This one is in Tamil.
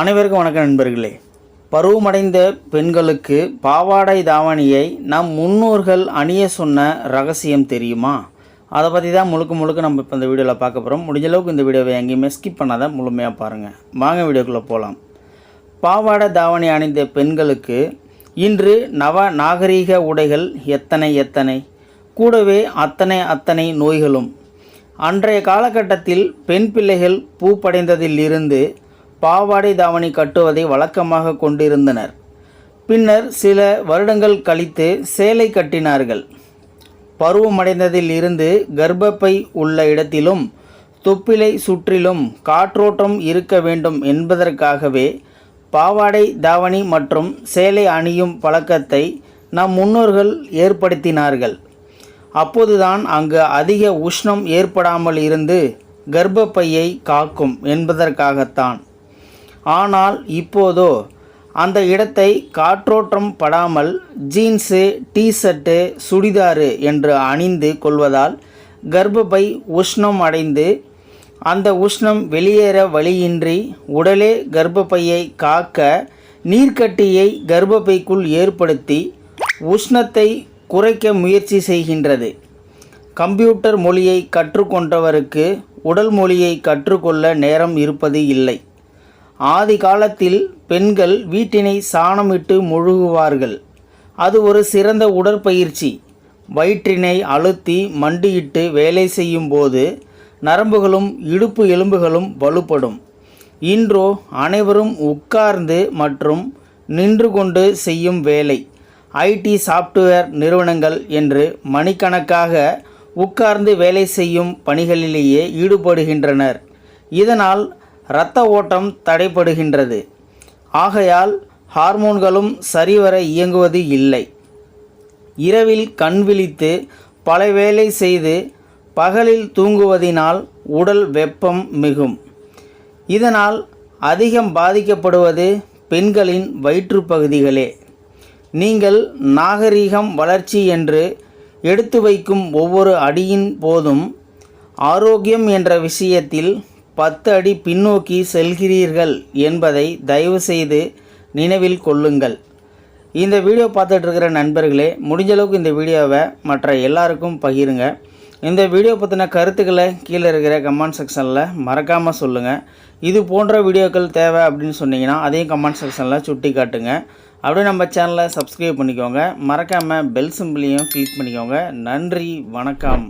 அனைவருக்கும் வணக்கம் நண்பர்களே. பருவமடைந்த பெண்களுக்கு பாவாடை தாவணியை நம் முன்னோர்கள் அணிய சொன்ன ரகசியம் தெரியுமா? அதை பற்றி தான் முழுக்க முழுக்க நம்ம இப்போ இந்த வீடியோவில் பார்க்க போகிறோம் முடிஞ்ச அளவுக்கு இந்த வீடியோவை எங்கேயுமே ஸ்கிப் பண்ணாத முழுமையாக பாருங்கள் வாங்க வீடியோக்குள்ளே போகலாம் பாவாடை தாவணி அணிந்த பெண்களுக்கு இன்று நவ நாகரீக உடைகள் எத்தனை எத்தனை? கூடவே அத்தனை அத்தனை நோய்களும். அன்றைய காலகட்டத்தில் பெண் பிள்ளைகள் பூப்படைந்ததிலிருந்து பாவாடை தாவணி கட்டுவதை வழக்கமாக கொண்டிருந்தனர். பின்னர் சில வருடங்கள் கழித்து சேலை கட்டினார்கள். பருவமடைந்ததில் இருந்து கர்ப்பப்பை உள்ள இடத்திலும் தொப்பிலை சுற்றிலும் காற்றோட்டம் இருக்க வேண்டும் என்பதற்காகவே பாவாடை தாவணி மற்றும் சேலை அணியும் பழக்கத்தை நம் முன்னோர்கள் ஏற்படுத்தினார்கள். அப்போதுதான் அங்கு அதிக உஷ்ணம் ஏற்படாமல் இருந்து கர்ப்பப்பையை காக்கும் என்பதற்காகத்தான். ஆனால் இப்போதோ அந்த இடத்தை காற்றோட்டம் படாமல் ஜீன்ஸு டிஷர்ட்டு சுடிதாரு என்று அணிந்து கொள்வதால் கர்ப்பப்பை உஷ்ணம் அடைந்து அந்த உஷ்ணம் வெளியேற வழியின்றி உடலே கர்ப்பப்பையை காக்க நீர்க்கட்டியை கர்ப்பப்பைக்குள் ஏற்படுத்தி உஷ்ணத்தை குறைக்க முயற்சி செய்கின்றது. கம்ப்யூட்டர் மொழியை கற்றுக்கொண்டவருக்கு உடல் மொழியை கற்றுக்கொள்ள நேரம் இருப்பது இல்லை. ஆதி காலத்தில் பெண்கள் வீட்டினை சாணமிட்டு முழுகுவார்கள். அது ஒரு சிறந்த உடற்பயிற்சி. வயிற்றினை அழுத்தி மண்டியிட்டு வேலை செய்யும் போது நரம்புகளும் இடுப்பு எலும்புகளும் வலுப்படும். இன்றோ அனைவரும் உட்கார்ந்து மற்றும் நின்று கொண்டு செய்யும் வேலை. ஐடி சாஃப்ட்வேர் நிறுவனங்கள் என்று மணிக்கணக்காக உட்கார்ந்து வேலை செய்யும் பணிகளிலேயே ஈடுபடுகின்றனர். இதனால் இரத்த ஓட்டம் தடைப்படுகின்றது ஆகையால் ஹார்மோன்களும் சரிவர இயங்குவது இல்லை. இரவில் கண் விழித்து பல வேலை செய்து பகலில் தூங்குவதினால் உடல் வெப்பம் மிகும். இதனால் அதிகம் பாதிக்கப்படுவது பெண்களின் வயிற்றுப்பகுதிகளே. நீங்கள் நாகரீகம் வளர்ச்சி என்று எடுத்து வைக்கும் ஒவ்வொரு அடியின் போதும் ஆரோக்கியம் என்ற விஷயத்தில் பத்து அடி பின்னோக்கி செல்கிறீர்கள் என்பதை தயவுசெய்து நினைவில் கொள்ளுங்கள். இந்த வீடியோ பார்த்துட்டு இருக்கிற நண்பர்களே முடிஞ்ச அளவுக்கு இந்த வீடியோவை மற்ற எல்லாருக்கும் பகிருங்க. இந்த வீடியோ பற்றின கருத்துக்களை கீழே இருக்கிற கமெண்ட் செக்ஷனில் மறக்காமல் சொல்லுங்கள் இது போன்ற வீடியோக்கள் தேவை அப்படின்னு சொன்னிங்கன்னா அதையும் கமெண்ட் செக்ஷனில் சுட்டி காட்டுங்க அப்படியே நம்ம சேனலை சப்ஸ்கிரைப் பண்ணிக்கோங்க. மறக்காமல் பெல் சிம்பிளையும் கிளிக் பண்ணிக்கோங்க. நன்றி வணக்கம்.